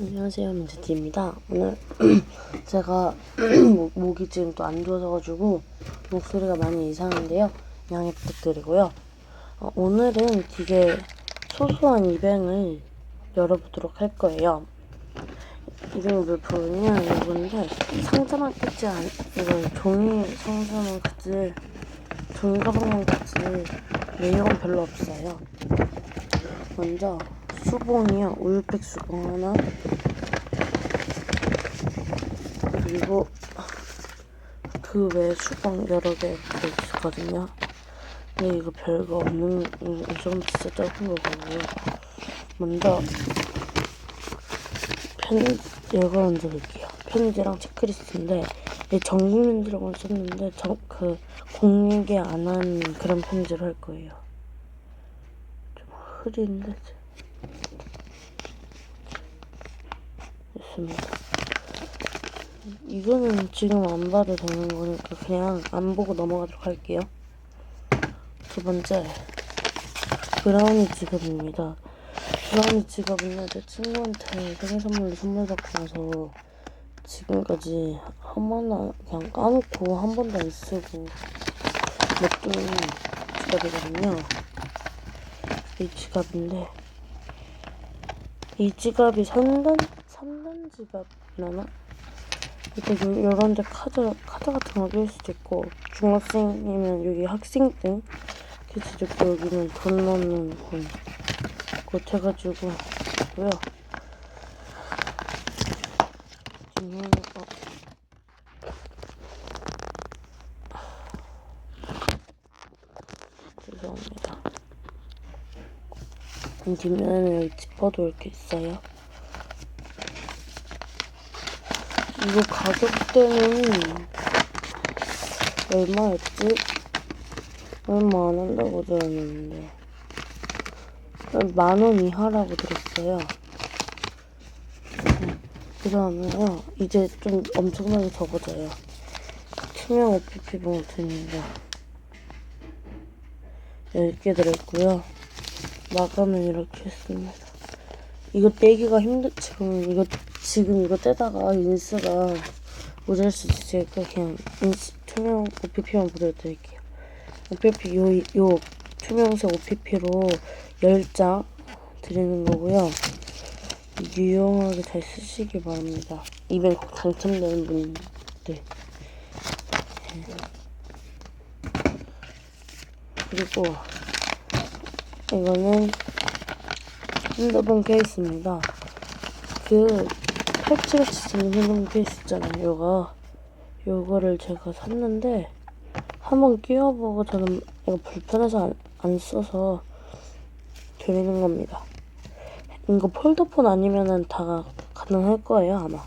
안녕하세요 민트티입니다. 오늘 제가 목- 목이 지금 또 안 좋아져가지고 목소리가 많이 이상한데요. 양해 부탁드리고요. 어, 오늘은 되게 소소한 이벤을 열어보도록 할 거예요. 이름이 물품이냐 이건데 상자만 끝이 안 이건 종이 상자만 끝이 종이 가방만 끝이 내용은 별로 없어요. 먼저 수봉이요. 우유팩 수봉 하나. 그리고 그 외에 수봉 여러 개 있거든요. 근데 이거 별거 없는, 음, 좀 진짜 작은 거고요. 먼저 편, 이거 먼저 볼게요. 편지랑 체크리스트인데, 이 전국민들하고 썼는데, 정, 그, 공유계 안한 그런 편지를 할 거예요. 좀 흐린데, 있습니다. 이거는 지금 안 봐도 되는 거니까 그냥 안 보고 넘어가도록 할게요. 두 번째, 브라우니 지갑입니다. 브라우니 지갑은 내 친구한테 생일 선물로 선물 받고 나서 지금까지 한 번도 그냥 까놓고 한 번도 안 쓰고 냅둔 지갑이거든요. 이 지갑인데 이 지갑이 3단, 3단 지갑이라나? 이렇게 요- 요런 데 카드, 카드 같은 거낄 수도 있고, 중학생이면 여기 학생증 낄 수도 있고, 여기는 돈 넣는 건, 그것 해가지고 있고요. 어. 죄송합니다. 이 뒷면에 여기 지퍼도 이렇게 있어요. 이거 가격대는 얼마였지? 얼마 안 한다고 들었는데 만 원 이하라고 들었어요. 그 다음에요 이제 좀 엄청나게 적어져요. 투명 OPP 봉투입니다. 10개 들어있고요. 마감은 이렇게 했습니다. 이거 떼기가 힘들, 지금 이거, 지금 이거 떼다가 인스가 모자랄 수 있으니까 그냥 인스, 투명 OPP만 보여드릴게요. OPP, 요, 요 투명색 OPP로 10장 드리는 거고요. 유용하게 잘 쓰시기 바랍니다. 이벤트 꼭 당첨되는 분들. 네. 그리고 이거는 핸드폰 케이스입니다. 그 팔찌같이 핸드폰 케이스 있잖아요. 요거 요거를 제가 샀는데 한번 끼워보고 저는 이거 불편해서 안, 안 써서 드리는 겁니다. 이거 폴더폰 아니면은 다 가능할 거예요 아마.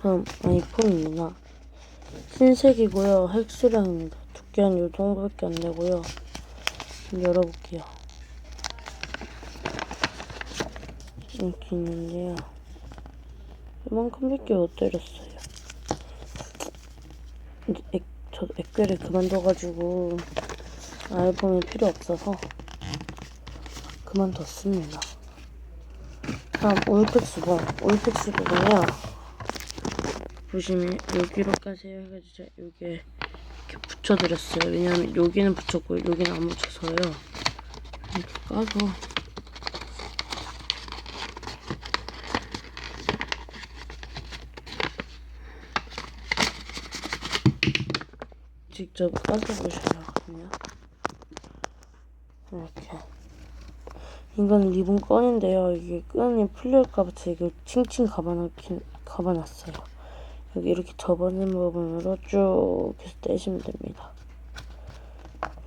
다음 아이폰입니다. 흰색이고요. 획수량입니다. 두께는 요 정도밖에 안 되고요. 좀 열어볼게요. 이렇게 있는데요. 이만큼밖에 못 때렸어요. 액, 저 액괴를 그만둬가지고 앨범이 필요 없어서 그만뒀습니다. 다음 올팩 수건. 올팩 수건은요. 보시면 여기로까지 해가지고 여기에 이렇게 붙여드렸어요. 왜냐면 여기는 붙였고 여기는 안 붙여서요. 이렇게 까서 직접 까서 보셔야 하거든요. 이렇게. 이건 리본 끈인데요. 이게 끈이 풀릴까봐 제가 칭칭 감아놓긴, 감아놨어요. 여기 이렇게 접어진 부분으로 쭉 해서 떼시면 됩니다.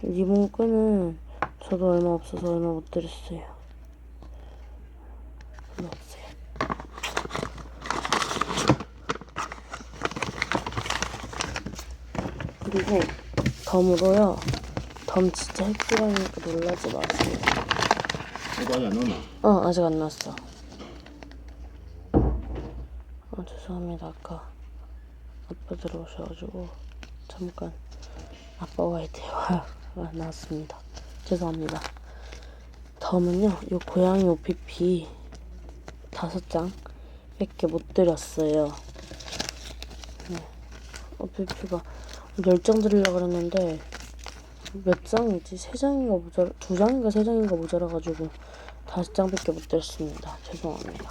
리본 끈은 저도 얼마 없어서 얼마 못 드렸어요. 얼마 없어요. 그리고 덤으로요. 덤 진짜 핵질하니까 놀라지 마세요. 이거 아직 안 나오나? 어, 아직 안 났어. 어, 죄송합니다. 아까 아빠 들어오셔가지고 잠깐 아빠와의 대화가 나왔습니다. 죄송합니다. 다음은요, 요 고양이 OPP 다섯 장 밖에 못 드렸어요. 네. OPP가 열장 드리려고 그랬는데 몇 장이지? 세 장인가 모자라, 두 장인가 세 장인가 모자라가지고 다섯 장밖에 못 드렸습니다. 죄송합니다.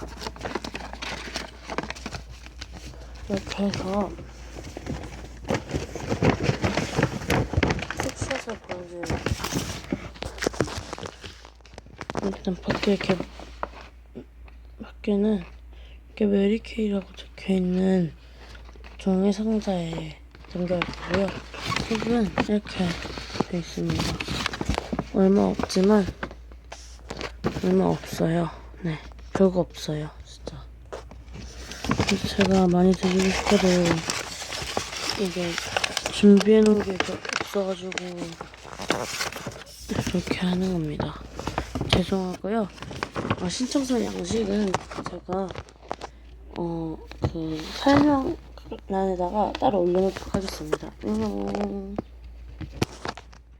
이렇게 해서 푹셔서 보여줘요. 일단 밖에 이렇게 밖에는 이렇게 메리케이라고 적혀있는 종이 상자에 담겨있고요. 흙은 이렇게 돼 있습니다. 얼마 없지만 얼마 없어요. 네, 별거 없어요. 제가 많이 드리고 싶어도 이게 준비해 놓은 게 없어가지고 이렇게 하는 겁니다. 죄송하고요. 아, 신청서 양식은 제가 어 그 설명란에다가 따로 올려놓도록 하겠습니다. 음.